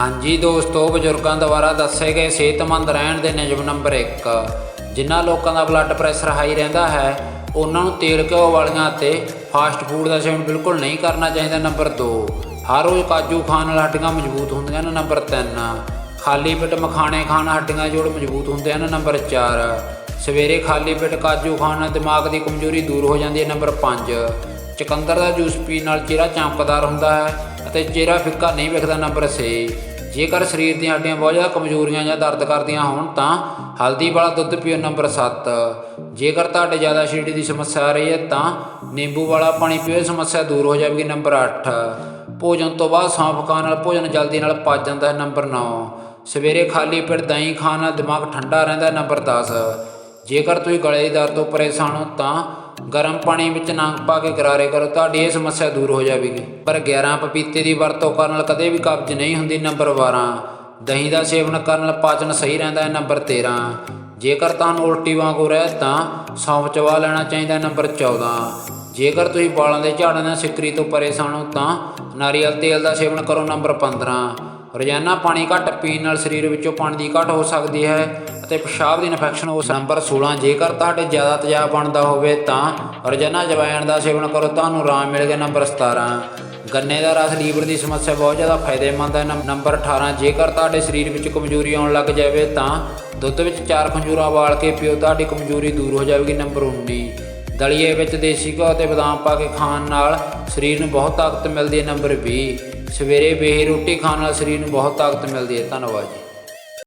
ਹਾਂਜੀ ਦੋਸਤੋ, ਬਜ਼ੁਰਗਾਂ ਦੁਆਰਾ ਦੱਸੇ ਗਏ ਸਿਹਤਮੰਦ ਰਹਿਣ ਦੇ ਨਿਯਮ ਨੰਬਰ 1 ਜਿਨ੍ਹਾਂ ਲੋਕਾਂ ਦਾ ਬਲੱਡ ਪ੍ਰੈਸ਼ਰ ਹਾਈ ਰਹਿੰਦਾ ਹੈ, ਉਹਨਾਂ ਨੂੰ ਤੇਲ ਘਿਓ ਵਾਲੀਆਂ ਅਤੇ ਫਾਸਟ ਫੂਡ ਦਾ ਸੇਵਨ ਬਿਲਕੁਲ ਨਹੀਂ ਕਰਨਾ ਚਾਹੀਦਾ ਨੰਬਰ 2 ਹਰ ਰੋਜ਼ ਕਾਜੂ ਖਾਣ ਨਾਲ ਹੱਡੀਆਂ ਮਜ਼ਬੂਤ ਹੁੰਦੀਆਂ ਨੇ ਨੰਬਰ 3 ਖਾਲੀ ਪੇਟ ਮਖਾਣੇ ਖਾਣ ਹੱਡੀਆਂ ਜੋੜ ਮਜ਼ਬੂਤ ਹੁੰਦੇ ਹਨ ਨੰਬਰ 4 ਸਵੇਰੇ ਖਾਲੀ ਪੇਟ ਕਾਜੂ ਖਾਣ ਨਾਲ ਦਿਮਾਗ ਦੀ ਕਮਜ਼ੋਰੀ ਦੂਰ ਹੋ ਜਾਂਦੀ ਹੈ ਨੰਬਰ 5 ਚਕੰਦਰ ਦਾ ਜੂਸ ਪੀਣ ਨਾਲ ਚਿਹਰਾ ਚਮਕਦਾਰ ਹੁੰਦਾ ਹੈ ਅਤੇ ਚਿਹਰਾ ਫਿੱਕਾ ਨਹੀਂ ਵਿਖਦਾ ਨੰਬਰ 6 ਜੇਕਰ ਸਰੀਰ ਦੀਆਂ ਹੱਡੀਆਂ ਬਹੁਤ ਜ਼ਿਆਦਾ ਕਮਜ਼ੋਰੀਆਂ ਜਾਂ ਦਰਦ ਕਰਦੀਆਂ ਹੋਣ, ਤਾਂ ਹਲਦੀ ਵਾਲਾ ਦੁੱਧ ਪੀਓ ਨੰਬਰ 7 ਜੇਕਰ ਤੁਹਾਡੇ ਜ਼ਿਆਦਾ ਐਸਿਡਿਟੀ ਦੀ ਸਮੱਸਿਆ ਆ ਰਹੀ ਹੈ, ਤਾਂ ਨਿੰਬੂ ਵਾਲਾ ਪਾਣੀ ਪੀਓ ਸਮੱਸਿਆ ਦੂਰ ਹੋ ਜਾਵੇਗੀ ਨੰਬਰ 8 ਭੋਜਨ ਤੋਂ ਬਾਅਦ ਸੌਂਫ ਖਾਣ ਨਾਲ ਭੋਜਨ ਜਲਦੀ ਨਾਲ ਪਚ ਜਾਂਦਾ ਹੈ ਨੰਬਰ 9 ਸਵੇਰੇ ਖਾਲੀ ਪੇਟ ਦਹੀਂ ਖਾਣ ਨਾਲ ਦਿਮਾਗ ਠੰਡਾ ਰਹਿੰਦਾ ਹੈ ਨੰਬਰ 10 ਜੇਕਰ ਤੁਸੀਂ ਗਲੇ ਦੀ ਦਰਦ ਤੋਂ ਪਰੇਸ਼ਾਨ ਹੋ, ਤਾਂ ਗਰਮ ਪਾਣੀ ਵਿੱਚ ਨੰਗ ਪਾ ਕੇ ਗਰਾਰੇ ਕਰੋ, ਤੁਹਾਡੀ ਇਹ ਸਮੱਸਿਆ ਦੂਰ ਹੋ ਜਾਵੇਗੀ। ਪਰ 11 ਪਪੀਤੇ ਦੀ ਵਰਤੋਂ ਕਰਨ ਨਾਲ ਕਦੇ ਵੀ ਕਬਜ਼ ਨਹੀਂ ਹੁੰਦੀ, ਨੰਬਰ 12 ਦਹੀਂ ਦਾ ਸੇਵਨ ਕਰਨ ਨਾਲ ਪਾਚਨ ਸਹੀ ਰਹਿੰਦਾ ਹੈ, ਨੰਬਰ 13 ਜੇਕਰ ਤੁਹਾਨੂੰ ਉਲਟੀ ਵਾਂਗੂ ਰਹਿ ਤਾਂ ਸੌਂਫ ਚਵਾ ਲੈਣਾ ਚਾਹੀਦਾ ਨੰਬਰ 14 ਜੇਕਰ ਤੁਸੀਂ ਵਾਲਾਂ ਦੇ ਝਾੜਨ ਜਾਂ ਸਿੱਕਰੀ ਤੋਂ ਪਰੇਸ਼ਾਨ ਹੋ, ਤਾਂ ਨਾਰੀਅਲ ਤੇਲ ਦਾ ਸੇਵਨ ਕਰੋ, ਨੰਬਰ 15 ਰੋਜ਼ਾਨਾ ਪਾਣੀ ਘੱਟ ਪੀਣ ਨਾਲ ਸਰੀਰ ਵਿੱਚੋਂ ਪਾਣੀ ਦੀ ਘੱਟ ਹੋ ਸਕਦੀ ਹੈ ਅਤੇ ਪਿਸ਼ਾਬ ਦੀ ਇਨਫੈਕਸ਼ਨ ਹੋ ਸਕਦੀ ਨੰਬਰ 16 ਜੇਕਰ ਤੁਹਾਡੇ ਜ਼ਿਆਦਾ ਤੇਜ਼ਾਬ ਬਣਦਾ ਹੋਵੇ ਤਾਂ ਰੋਜ਼ਾਨਾ ਜਵੈਣ ਦਾ ਸੇਵਨ ਕਰੋ, ਤੁਹਾਨੂੰ ਆਰਾਮ ਮਿਲੇਗਾ ਨੰਬਰ 17 ਗੰਨੇ ਦਾ ਰਸ ਲੀਵਰ ਦੀ ਸਮੱਸਿਆ ਬਹੁਤ ਜ਼ਿਆਦਾ ਫਾਇਦੇਮੰਦ ਹੈ। ਨੰਬਰ 18 ਜੇਕਰ ਤੁਹਾਡੇ ਸਰੀਰ ਵਿੱਚ ਕਮਜ਼ੋਰੀ ਆਉਣ ਲੱਗ ਜਾਵੇ ਤਾਂ ਦੁੱਧ ਵਿੱਚ ਚਾਰ ਖੰਜੂਰਾ ਉਬਾਲ ਕੇ ਪੀਓ, ਤੁਹਾਡੀ ਕਮਜ਼ੋਰੀ ਦੂਰ ਹੋ ਜਾਵੇਗੀ। ਨੰਬਰ 19 ਦਲੀਏ ਵਿੱਚ ਦੇਸੀ ਘਿਓ ਅਤੇ ਬਦਾਮ ਪਾ ਕੇ ਖਾਣ ਨਾਲ ਸਰੀਰ ਨੂੰ ਬਹੁਤ ਤਾਕਤ ਮਿਲਦੀ ਹੈ। ਨੰਬਰ 20 ਸਵੇਰੇ ਬੇਹੀ ਰੋਟੀ ਖਾਣ ਨਾਲ ਸਰੀਰ ਨੂੰ ਬਹੁਤ ਤਾਕਤ ਮਿਲਦੀ ਹੈ। ਧੰਨਵਾਦ ਜੀ।